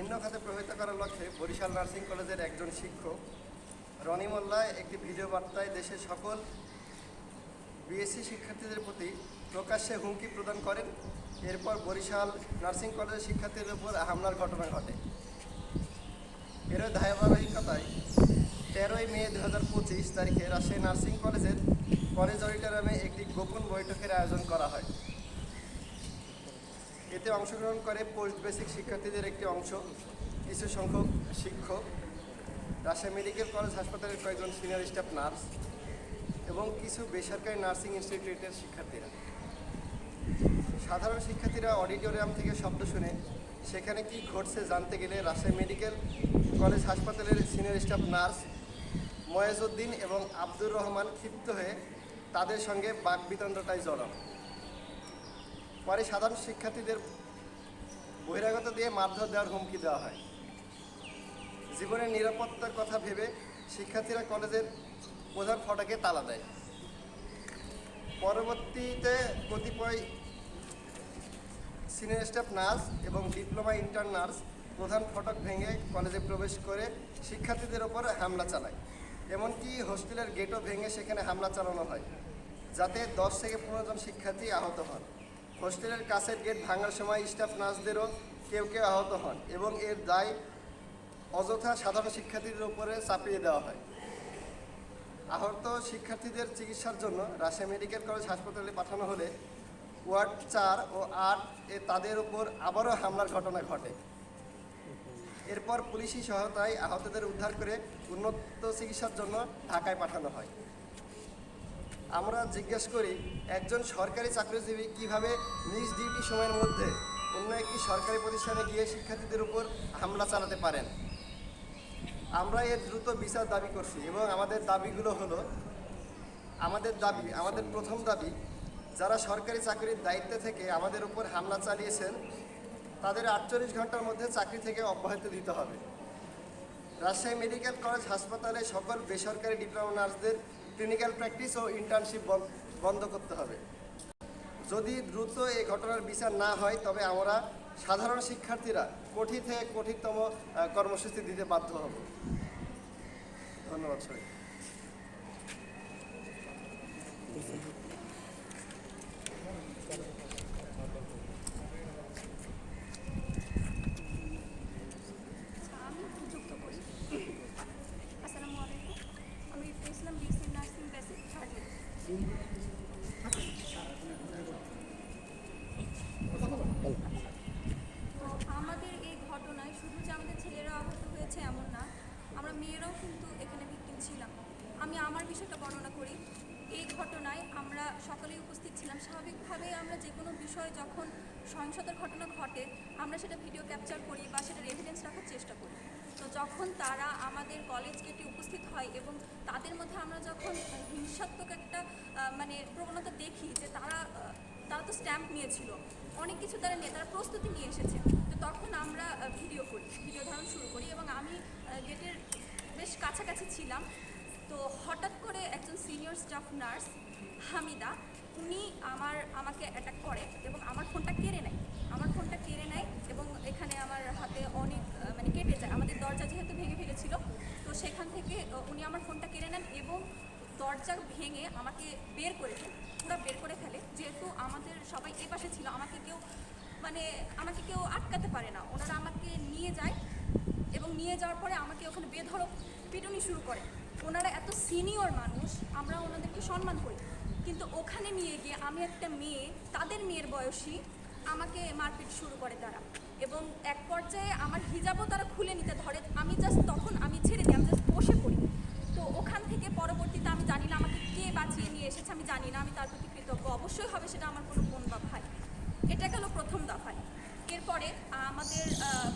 ভিন্ন খাতে প্রভাবিত করার লক্ষ্যে বরিশাল নার্সিং কলেজের একজন শিক্ষক, রনি মোল্লা একটি ভিডিও বার্তায় দেশের সকল বিএসসি শিক্ষার্থীদের প্রতি প্রকাশ্যে হুমকি প্রদান করেন। এরপর বরিশাল নার্সিং কলেজের শিক্ষার্থীদের উপর হামলার ঘটনা ঘটে। এর ধারাবাহিকতায় তেরোই মে দু হাজার পঁচিশ তারিখে রাজশাহী নার্সিং কলেজের কলেজ অডিটোরিয়ামে একটি গোপন বৈঠকের আয়োজন করা হয়। এতে অংশগ্রহণ করে পোস্ট বেসিক শিক্ষার্থীদের একটি অংশ, কিছু সংখ্যক শিক্ষক, রাজশাহী মেডিকেল কলেজ হাসপাতালের কয়েকজন সিনিয়র স্টাফ নার্স এবং কিছু বেসরকারি নার্সিং ইনস্টিটিউটের শিক্ষার্থীরা। সাধারণ শিক্ষার্থীরা অডিটোরিয়াম থেকে শব্দ শুনে সেখানে কি ঘটছে জানতে গেলে রাজশাহী মেডিকেল কলেজ হাসপাতালের সিনিয়র স্টাফ নার্স ময়েজউদ্দিন এবং আব্দুর রহমান ক্ষিপ্ত হয়ে তাদের সঙ্গে বাকবিতণ্ডটায় জড়ান। পরে সাধারণ শিক্ষার্থীদের বহিরাগত দিয়ে মারধর দেওয়ার হুমকি দেওয়া হয়। জীবনের নিরাপত্তার কথা ভেবে শিক্ষার্থীরা কলেজের প্রধান ফটকে তালা দেয়। পরবর্তীতে কতিপয় সিনিয়র স্টাফ নার্স এবং ডিপ্লোমা ইন্টার্ন নার্স প্রধান ফটক ভেঙে কলেজে প্রবেশ করে শিক্ষার্থীদের ওপর হামলা চালায়। এমনকি হোস্টেলের গেটও ভেঙে সেখানে হামলা চালানো হয়, যাতে দশ থেকে পনেরো জন শিক্ষার্থী আহত হন। হোস্টেলের কাছের গেট ভাঙার সময় স্টাফ নার্সদেরও কেউ কেউ আহত হন এবং এর দায় অযথা সাধারণ শিক্ষার্থীদের উপরে চাপিয়ে দেওয়া হয়। আহত শিক্ষার্থীদের চিকিৎসার জন্য রাজশাহী মেডিকেল কলেজ হাসপাতালে পাঠানো হলে ওয়ার্ড চার ও আট এ তাদের উপর আবারও হামলার ঘটনা ঘটে। এরপর পুলিশি সহায়তায় আহতদের উদ্ধার করে উন্নত চিকিৎসার জন্য ঢাকায় পাঠানো হয়। আমরা জিজ্ঞেস করি, একজন সরকারি চাকরিজীবী কীভাবে নিজ ডিউটি সময়ের মধ্যে অন্য একটি সরকারি প্রতিষ্ঠানে গিয়ে শিক্ষার্থীদের উপর হামলা চালাতে পারেন? আমরা এর দ্রুত বিচার দাবি করছি এবং আমাদের দাবিগুলো হলো, আমাদের দাবি, আমাদের প্রথম দাবি, যারা সরকারি চাকরির দায়িত্বে থেকে আমাদের উপর হামলা চালিয়েছেন, তাদের আটচল্লিশ ঘণ্টার মধ্যে চাকরি থেকে অব্যাহতি দিতে হবে। রাজশাহী মেডিকেল কলেজ হাসপাতালে সকল বেসরকারি ডিপ্লোমা নার্সদের ক্লিনিক্যাল প্র্যাকটিস ও ইন্টার্নশিপ বন্ধ করতে হবে। যদি দ্রুত এই ঘটনার বিচার না হয়, তবে আমরা সাধারণ শিক্ষার্থীরা কঠিন থেকে কঠিনতম কর্মসূচি দিতে বাধ্য হব। ধন্যবাদ সবাই আমি যুক্ত করি আসসালামু আলাইকুম আমি Islam BSc nursing basic third year তো আমাদের এই ঘটনায় শুধু যে আমাদের ছেলেরা আহত হয়েছে এমন না আমরা মেয়েরাও কিন্তু এখানে ভিকটিম ছিলাম আমি আমার বিষয়টা বর্ণনা করি এই ঘটনায় আমরা সকলেই উপস্থিত ছিলাম। স্বাভাবিকভাবে আমরা যে কোনো বিষয় যখন সহিংসতার ঘটনা ঘটে, আমরা সেটা ভিডিও ক্যাপচার করি বা সেটার এভিডেন্স রাখার চেষ্টা করি। তো যখন তারা আমাদের কলেজ গেটে উপস্থিত হয় এবং তাদের মধ্যে আমরা যখন হিংসাত্মক একটা মানে প্রবণতা দেখি যে তারা তারা তো স্ট্যাম্প নিয়েছিল, অনেক কিছু তারা নিয়ে, তারা প্রস্তুতি নিয়ে এসেছে, তো তখন আমরা ভিডিও করি ভিডিও ধারণ শুরু করি এবং আমি গেটের বেশ কাছাকাছি ছিলাম। তো হঠাৎ করে একজন সিনিয়র স্টাফ নার্স হামিদা, উনি আমার, আমাকে অ্যাটাক করে এবং আমার ফোনটা কেড়ে নেয়। আমার ফোনটা কেড়ে নেয় এবং এখানে আমার হাতে অনেক মানে কেটে যায়। আমাদের দরজা যেহেতু ভেঙে ফেলেছিল, তো সেখান থেকে উনি আমার ফোনটা কেড়ে নেন এবং দরজা ভেঙে আমাকে বের করে ফেলে পুরো বের করে ফেলে। যেহেতু আমাদের সবাই এ পাশে ছিল, আমাকে কেউ মানে আমাকে কেউ আটকাতে পারে না। ওনারা আমাকে নিয়ে যায় এবং নিয়ে যাওয়ার পরে আমাকে ওখানে বেধড়ক পিটুনি শুরু করে। ওনারা এত সিনিয়র মানুষ, আমরা ওনাদেরকে সম্মান করি। কিন্তু ওখানে নিয়ে গিয়ে আমি একটা মেয়ে, তাদের মেয়ের বয়সী, আমাকে মারপিট শুরু করে তারা। এবং এক পর্যায়ে আমার হিজাবও তারা খুলে নিতে ধরে। আমি জাস্ট তখন আমি ছেড়ে দিই, আমি জাস্ট বসে পড়ি। তো ওখান থেকে পরবর্তীতে আমি জানি না আমাকে কে বাঁচিয়ে নিয়ে এসেছে, আমি জানি না, আমি তার প্রতি কৃতজ্ঞ। অবশ্যই হবে সেটা আমার কোনো বোন বা ভাই। এটা গেল প্রথম দফায়। এরপরে আমাদের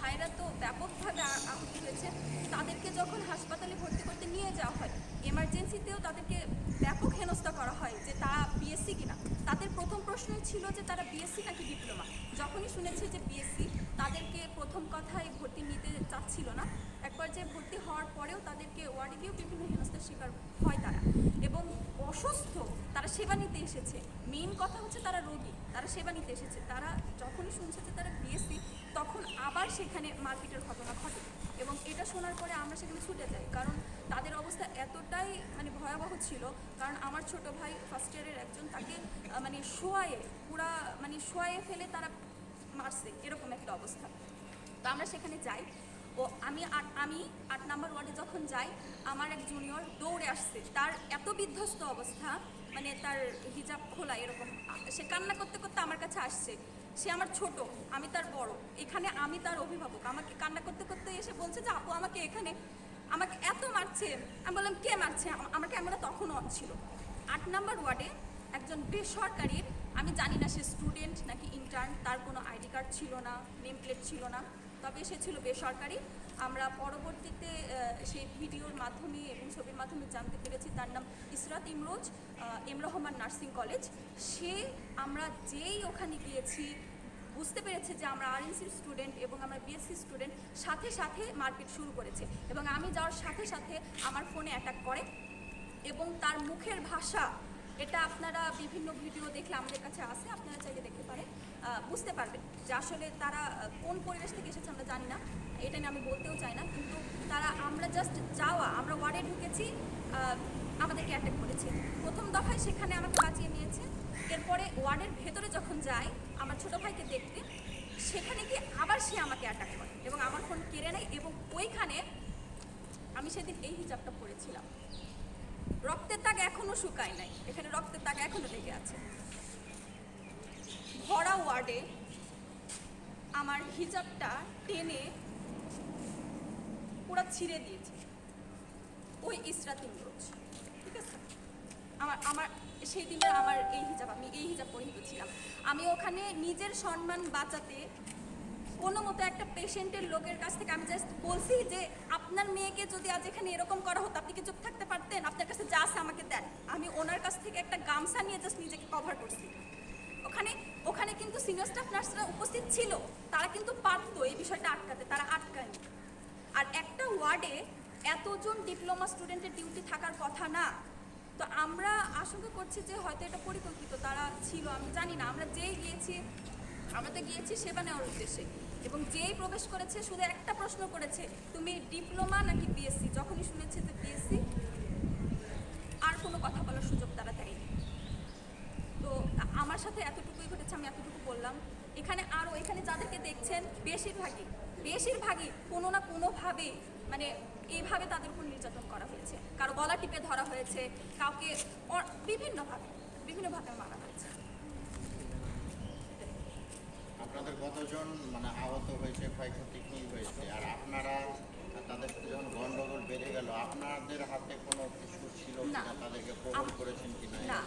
ভাইরা তো ব্যাপকভাবে আহত হয়েছে। তাদেরকে যখন হাসপাতালে ভর্তি করতে নিয়ে যাওয়া হয় এমার্জেন্সিতেও তাদেরকে ব্যাপক হেনস্থা করা হয় যে তা বিএসসি কিনা। তাদের প্রথম প্রশ্নই ছিল যে তারা বিএসসি নাকি ডিপ্লোমা যখনই শুনেছে যে বিএসসি তাদেরকে প্রথম কথায় ভর্তি নিতে চাচ্ছিল না। এক পর্যায়ে ভর্তি হওয়ার পরেও তাদেরকে ওয়ার্ডে গিয়েও বিভিন্ন হেনস্থার শিকার হয় তারা। এবং অসুস্থ, তারা সেবা নিতে এসেছে। মেইন কথা হচ্ছে তারা রোগী, তারা সেবা নিতে এসেছে। তারা যখনই শুনছে যে তারা বিএসসি, তখন আবার সেখানে মারপিটের ঘটনা ঘটে। এবং এটা শোনার পরে আমরা সেখানে ছুটে যাই। কারণ তাদের অবস্থা এতটাই মানে ভয়াবহ ছিল। কারণ আমার ছোট ভাই ফার্স্ট ইয়ারের একজন, তাকে মানে শোয়ায়ে, পুরা মানে শোয়ায়ে ফেলে তারা মারছে এরকম একটা অবস্থা। তো আমরা সেখানে যাই। ও, আমি আমি আট নাম্বার ওয়ার্ডে যখন যাই, আমার এক জুনিয়র দৌড়ে আসছে। তার এত বিধ্বস্ত অবস্থা মানে তার হিজাব খোলা এরকম। সে কান্না করতে করতে আমার কাছে আসছে। সে আমার ছোট, আমি তার বড়। এখানে আমি তার অভিভাবক। আমাকে কান্না করতে করতে এসে বলছে যে, আপু, আমাকে এখানে, আমাকে এত মারছে। আমি বললাম, কে মারছে? আম- আমার ক্যামেরা তখন অন ছিল। আট নাম্বার ওয়ার্ডে একজন বেসরকারির আমি জানি না সে স্টুডেন্ট নাকি ইন্টার্ন তার কোনো আইডি কার্ড ছিল না নেম প্লেট ছিল না। তবে সে ছিল বেসরকারি। আমরা পরবর্তীতে সেই ভিডিওর মাধ্যমে এবং ছবির মাধ্যমে জানতে পেরেছি তার নাম Israt Imroz M Rahman nursing college. সে, আমরা যেই ওখানে গিয়েছি, বুঝতে পেরেছে যে আমরা আরএনসির স্টুডেন্ট এবং আমরা বিএসসি স্টুডেন্ট সাথে সাথে মারপিট শুরু করেছে। এবং আমি যাওয়ার সাথে সাথে আমার ফোনে অ্যাটাক করে এবং তার মুখের ভাষা এটা আপনারা বিভিন্ন ভিডিও দেখলে আমাদের কাছে আসে, আপনারা চাইলে দেখতে পারেন। বুঝতে পারবেন যে আসলে তারা কোন পরিবেশ থেকে এসেছে আমরা জানি না। এটা নিয়ে আমি বলতেও চাই না, কিন্তু তারা আমরা জাস্ট যাওয়া, আমরা ওয়ার্ডে ঢুকেছি আমাদেরকে অ্যাটাক করেছে। প্রথম দফায় সেখানে আমাকে বাঁচিয়ে নিয়েছে। এরপরে ওয়ার্ডের ভেতরে যখন যাই আমার ছোট ভাইকে দেখতে, সেখানে গিয়ে আবার সে আমাকে অ্যাটাক করে এবং আমার ফোন কেড়ে নেয় এবং ওইখানে আমি সেদিন এই হিজাবটা পরেছিলাম। রক্তের দাগ এখনও শুকায় নাই। এখানে রক্তের দাগ এখনও লেগে আছে। ভরা ওয়ার্ডে আমার হিজাবটা টেনে পুরো ছিঁড়ে দিয়েছে। ওই ইসরাত ইমরোজ ঠিক আছে? আমার আমার, সেই দিনে আমার এই হিজাব, আমি এই হিজাব পরিহিত ছিলাম। আমি ওখানে নিজের সম্মান বাঁচাতে কোনো মতো একটা পেশেন্টের লোকের কাছ থেকে আমি জাস্ট বলছি যে, আপনার মেয়েকে যদি আজ এখানে এরকম করা হতো, আপনি কি চুপ থাকতে পারতেন? আপনার কাছে যা আছে আমাকে দেন। আমি ওনার কাছ থেকে একটা গামছা নিয়ে জাস্ট নিজেকে কভার করছি। ওখানে ওখানে কিন্তু সিনিয়র স্টাফ নার্সরা উপস্থিত ছিল। তারা কিন্তু পারতো এই বিষয়টা আটকাতে, তারা আটকায়নি। আর একটা ওয়ার্ডে এতজন ডিপ্লোমা স্টুডেন্টের ডিউটি থাকার কথা না। তো আমরা আশঙ্কা করছি যে, হয়তো এটা পরিকল্পিত, তারা ছিল, আমি জানি না। আমরা যেই গিয়েছি, আমরা তো গিয়েছি সেবা নেওয়ার উদ্দেশ্যে। এবং যেই প্রবেশ করেছে, শুধু একটা প্রশ্ন করেছে, তুমি ডিপ্লোমা নাকি বিএসসি যখনই শুনেছে যে বিএসসি আর কোনো কথা বলার সুযোগ তারা দেয়নি। তো আমার সাথে এতটুকুই ঘটেছে, আমি এতটুকু বললাম। এখানে আরও এখানে যাদেরকে দেখছেন, বেশিরভাগই বেশিরভাগই কোনো না কোনোভাবে মানে এইভাবে তাদের উপর নির্যাতন করা হয়েছে। কারও গলা টিপে ধরা হয়েছে, কাউকে বিভিন্নভাবে বিভিন্নভাবে মারা হয়েছে আপনাদের কতজন মানে আহত হয়েছে ক্ষয়ক্ষতি কি হয়েছে? আর আপনারা তাদের যখন গন্ডগোল বেড়ে গেল আপনাদের হাতে কোনো কিছু ছিল। কিনা? তাদেরকে আম- করেছেন কিনা? না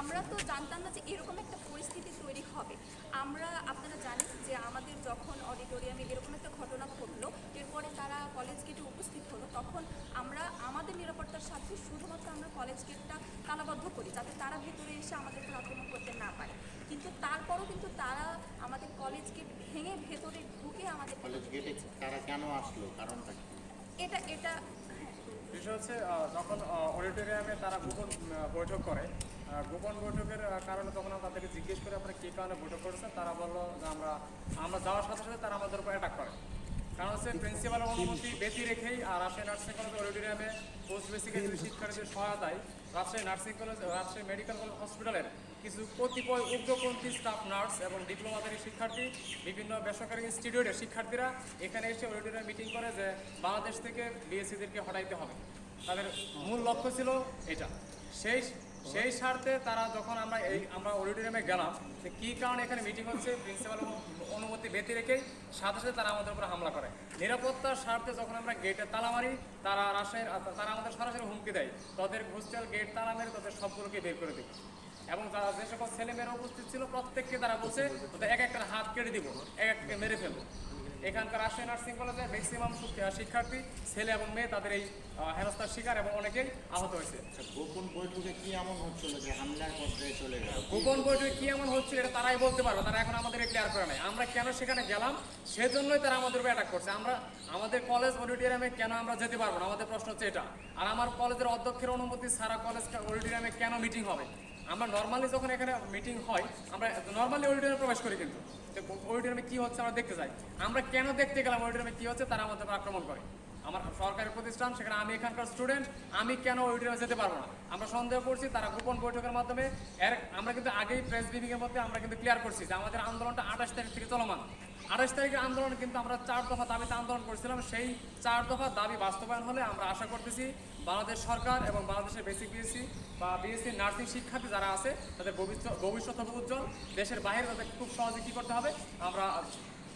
আমরা তো জানতাম না যে এরকম একটা পরিস্থিতি তৈরি হবে। আমরা আপনারা জানেন যে আমাদের যখন অডিটোরিয়ামে এরকম একটা ঘটনা ঘটলো এরপরে তারা কলেজ গেটে উপস্থিত হলো তখন আমরা আমাদের নিরাপত্তার সাথে শুধুমাত্র আমরা কলেজ গেটটা তালাবদ্ধ করি যাতে তারা ভেতরে এসে আমাদের উপর আক্রমণ করতে না পারে কিন্তু তারপরও কিন্তু তারা আমাদের কলেজ গেট ভেঙে ভেতরে ঢুকে আমাদের কলেজ গেটে তারা কেন আসলো? কারণটা কি? এটা এটা বিষয় হচ্ছে যখন অডিটোরিয়ামে তারা গোপন বৈঠক করে গোপন বৈঠকের কারণে তখন আমরা তাদেরকে জিজ্ঞেস করে আপনারা কী কারণে বৈঠক করেছেন তারা বলল যে আমরা আমরা যাওয়ার সাথে সাথে তারা আমাদের উপর অ্যাটাক করে। কারণ হচ্ছে প্রিন্সিপালের অনুমতি ব্যতি রেখেই আর রাজশাহী নার্সিং কলেজ অডিটোরিয়ামে পোস্ট বেসিকের শিক্ষার্থীদের সহায়তায় Rajshahi nursing college Rajshahi medical college হসপিটালের কিছু কতিপয় উগ্রপন্থী স্টাফ নার্স এবং ডিপ্লোমাধারী শিক্ষার্থী, বিভিন্ন বেসরকারি ইনস্টিটিউটের শিক্ষার্থীরা এখানে এসে অডিটোরিয়াম মিটিং করে যে বাংলাদেশ থেকে বিএসসিদেরকে হটাইতে হবে। তাদের মূল লক্ষ্য ছিল এটা। সেই সেই স্বার্থে তারা যখন আমরা এই, আমরা অডিটোরিয়ামে গেলাম, যে কী কারণে এখানে মিটিং হচ্ছে প্রিন্সিপাল অনুমতি ব্যতি রেখেই সাথে সাথে তারা আমাদের উপর হামলা করে। নিরাপত্তার স্বার্থে যখন আমরা গেটে তালা মারি, তারা রাজশাহীর তারা আমাদের সরাসরি হুমকি দেয়। তাদের হোস্টেল গেট তালা মেরে তাদের সবগুলোকে বের করে দেবে এবং তারা যে সকল ছেলেমেয়েরা উপস্থিত ছিল প্রত্যেককে তারা বলছে এক একটা হাত কেটে দিব এক একটা মেরে ফেলব। এখানকার রাজশাহী নার্সিং কলেজে ম্যাক্সিমাম শিক্ষার্থী ছেলে এবং মেয়ে তাদের এই হেনস্থার শিকার এবং অনেকেই আহত হয়েছে। আচ্ছা, গোপন বৈঠকে কি এমন হচ্ছিল যে হামলার পর্যায়ে চলে গেল? গোপন বৈঠকে কি এমন হচ্ছিল এটা তারাই বলতে পারবে তারা এখন আমাদের ক্লিয়ার করে নাই। আমরা কেন সেখানে গেলাম? সেজন্যই তারা আমাদের উপর অ্যাটাক করছে। আমরা আমাদের কলেজ অডিটোরিয়ামে কেন আমরা যেতে পারব না? আমাদের প্রশ্ন হচ্ছে এটা। আর আমার কলেজের অধ্যক্ষের অনুমতি সারা কলেজ অডিটোরিয়ামে কেন মিটিং হবে? আমরা নর্মালি যখন এখানে মিটিং হয়, আমরা নর্মালি অডিটোরিয়ামে প্রবেশ করি কিন্তু। অডিটোরিয়ামে কি হচ্ছে আমরা দেখতে চাই আমরা কেন দেখতে গেলাম? অডিটোরিয়ামে কি হচ্ছে? তারা আমাদের আক্রমণ করে। আমার সরকারি প্রতিষ্ঠান, সেখানে আমি এখানকার স্টুডেন্ট আমি কেন অডিটোরিয়ামে যেতে পারব না? আমরা সন্দেহ করছি, তারা গোপন বৈঠকের মাধ্যমে এর, আমরা কিন্তু আগেই প্রেস ব্রিফিং এর মধ্যে আমরা কিন্তু ক্লিয়ার করছি যে আমাদের আন্দোলনটা আঠাশ তারিখ থেকে চলমান। আঠাশ তারিখের আন্দোলন কিন্তু আমরা চার দফা দাবিতে আন্দোলন করেছিলাম, সেই চার দফা দাবি বাস্তবায়ন হলে আমরা আশা করতেছি বাংলাদেশ সরকার এবং বাংলাদেশের বেসিক বিএসসি বা বিএসসি নার্সিং শিক্ষার্থী যারা আছে, তাদের ভবিষ্যৎ ভবিষ্যৎ উজ্জ্বল, দেশের বাইরে তাদের খুব সহজে কী করতে হবে? আমরা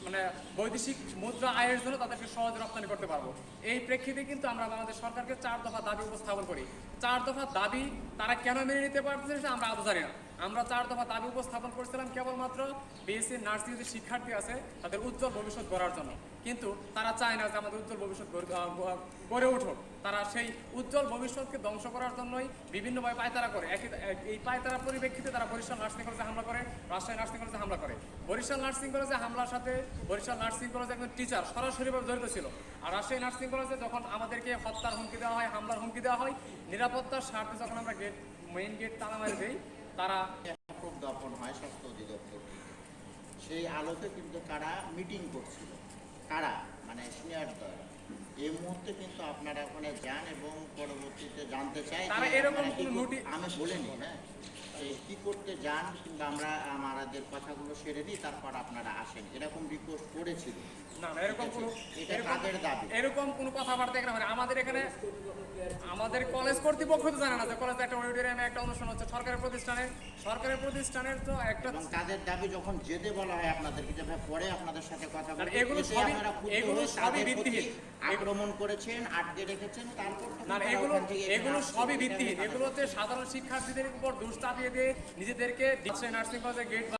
মানে বৈদেশিক মুদ্রা আয়ের জন্য তাদেরকে সহজে রপ্তানি করতে পারব। এই প্রেক্ষিতে কিন্তু আমরা বাংলাদেশ সরকারকে চার দফা দাবি উপস্থাপন করি। চার দফা দাবি তারা কেন মেনে নিতে পারতেছে সেটা আমরা আদৌ জানি না। আমরা চার দফা দাবি উপস্থাপন করেছিলাম কেবলমাত্র বিএসসি নার্সিং যে শিক্ষার্থী আছে, তাদের উজ্জ্বল ভবিষ্যৎ গড়ার জন্য। কিন্তু তারা চায় না যে আমাদের উজ্জ্বল ভবিষ্যৎ গড়ে- গড়ে উঠুক। তারা সেই উজ্জ্বল ভবিষ্যৎকে ধ্বংস করার জন্যই বিভিন্নভাবে পায়তারা করে। একই এই পায়তারা পরিপ্রেক্ষিতে তারা বরিশাল নার্সিং কলেজে হামলা করে, রাজশাহী নার্সিং কলেজে হামলা করে। বরিশাল নার্সিং কলেজে হামলার সাথে বরিশাল নার্সিং কলেজে একজন টিচার সরাসরিভাবে জড়িত ছিল। আর রাজশাহী নার্সিং কলেজে যখন আমাদেরকে হত্যার হুমকি দেওয়া হয়, হামলার হুমকি দেওয়া হয়, নিরাপত্তার স্বার্থে যখন আমরা গেট মেইন গেট তালা মারি দিই তারা প্রজ্ঞাপন হয় স্বাস্থ্য অধিদপ্তর সেই আলোতে কিন্তু তারা মিটিং করছিল। কারা? মানে সিনিয়র দল। এই মুহূর্তে কিন্তু আপনারা ওখানে যান এবং পরবর্তীতে জানতে চাই তারা এরকম আমি বলিনি হ্যাঁ? কি করতে যান কিংবা আমরা আমাদের কথাগুলো সেরে দিই তারপর আপনারা আসেন। এরকম রিকোয়েস্ট করেছিল। না না, এরকম কোনো এরকম- কাদের দাবি। এরকম কোনো কথাবার্তা এখানে হয় আমাদের এখানে আমাদের কলেজ কর্তৃপক্ষ তো জানে না যে কলেজে একটা অডিটোরিয়ামে একটা অনুষ্ঠান হচ্ছে সরকারি প্রতিষ্ঠানে সরকারি প্রতিষ্ঠানের তো একটা দাবি যখন যেতে বলা হয় আপনাদেরকে যে পরে আপনাদের সাথে কথা বলতে এগুলো সবই- এগুলো সবই ভিত্তিহীন। আক্রমণ করেছেন আটকে রেখেছেন তারপর না এগুলো এগুলো সবই ভিত্তিহীন। এখানে এগুলো হচ্ছে সাধারণ শিক্ষার্থীদের উপর দোষ চাপিয়ে দিয়ে নিজেদেরকে দিচ্ছে নার্সিং কলেজের গেট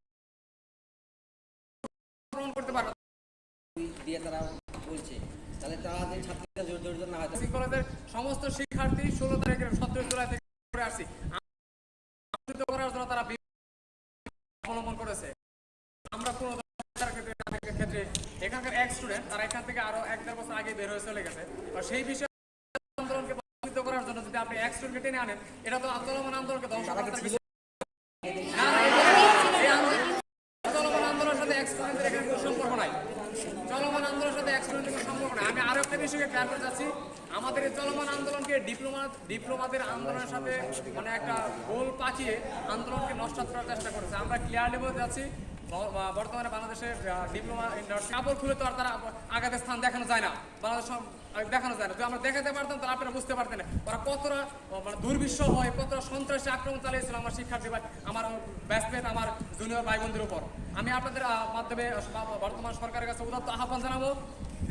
তারা বলছে। তাহলে তারা যে ছাত্রীরা জড়িত না হয় কলেজের সমস্ত শিক্ষার্থী ষোলো তারিখের সতেরো জুলাই থেকে করে আসছি করার জন্য তারা অবলম্বন করেছে। আমরা কোনো ক্ষেত্রে এখানকার এক স্টুডেন্ট তারা এখান থেকে আরও এক দেড় বছর আগে বের হয়ে চলে গেছে। আর সেই বিষয়ে আন্দোলনকে প্রভাবিত করার জন্য যদি আপনি এক স্টুডেন্টকে টেনে আনেন এটা তো চলমান আন্দোলনকে ধ্বংস করার বিষয়। না, না, এই আন্দোলন- চলমান আন্দোলনের সাথে এক স্টুডেন্টের এখানে কোনো সম্পর্ক নাই চলমান আন্দোলনের সাথে এক স্টুডেন্টের কোনো সম্পর্ক ক্লিয়ার করতে চাচ্ছি। আমাদের এই চলমান আন্দোলনকে ডিপ্লোমা ডিপ্লোমাদের আন্দোলনের সাথে মানে একটা গোল পাকিয়ে আন্দোলনকে নষ্ট করার চেষ্টা করেছে। আমরা ক্লিয়ারলি বলতে যাচ্ছি বর্তমানে বাংলাদেশের ডিপ্লোমা কাপড় খুলে তো আর তারা আগাতে স্থান দেখানো যায় না। বাংলাদেশ দেখানো যায় না। যদি আমরা দেখাতে পারতাম, তাহলে আপনারা বুঝতে পারতেন না। ওরা কতটা মানে দুর্বিশ্ব হয়, কতটা সন্ত্রাসী আক্রমণ চালিয়েছিল আমার শিক্ষার্থী ভাই, আমার ব্যাচমেট আমার জুনিয়র ভাই বোনদের উপর। আমি আপনাদের মাধ্যমে বর্তমান সরকারের কাছে উদাত্ত আহ্বান জানাব।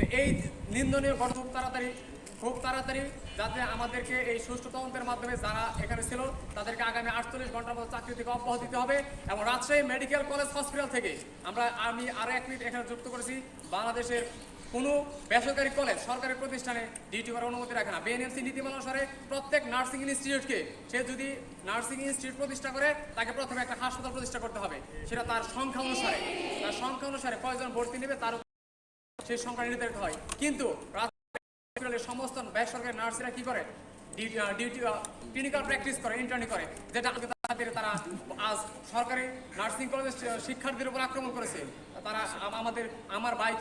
যে এই নিন্দনীয় ঘটনা খুব তাড়াতাড়ি খুব তাড়াতাড়ি যাতে আমাদেরকে এই সুষ্ঠু তদন্তের মাধ্যমে যারা এখানে ছিল, তাদেরকে আগামী আটচল্লিশ ঘণ্টার মতো চাকরি থেকে অব্যাহতি দিতে হবে এবং রাজশাহী মেডিকেল কলেজ হসপিটাল থেকে আমরা, আমি আরও এক মিনিট এখানে যুক্ত করেছি। বাংলাদেশের কোনো বেসরকারি কলেজ, সরকারি প্রতিষ্ঠানে ডিউটি করার অনুমতি রাখে না। বিএনএমসি নীতিমালা অনুসারে প্রত্যেক নার্সিং ইনস্টিটিউটকে সে যদি নার্সিং ইনস্টিটিউট প্রতিষ্ঠা করে, তাকে প্রথমে একটা হাসপাতাল প্রতিষ্ঠা করতে হবে। সেটা তার সংখ্যা অনুসারে। তার সংখ্যা অনুসারে কয়জন ভর্তি নেবে তার সেই সংখ্যা নির্ধারিত হয়। কিন্তু সমস্ত বেসরকারি নার্সিরা কি করে? ডিউটি ক্লিনিক্যাল প্র্যাকটিস করে ইন্টার্নি করে, যেটা আগে তাদের, তারা আজ সরকারি নার্সিং কলেজের শিক্ষার্থীর উপর আক্রমণ করেছে। তারা আমাদের, আমার বাইক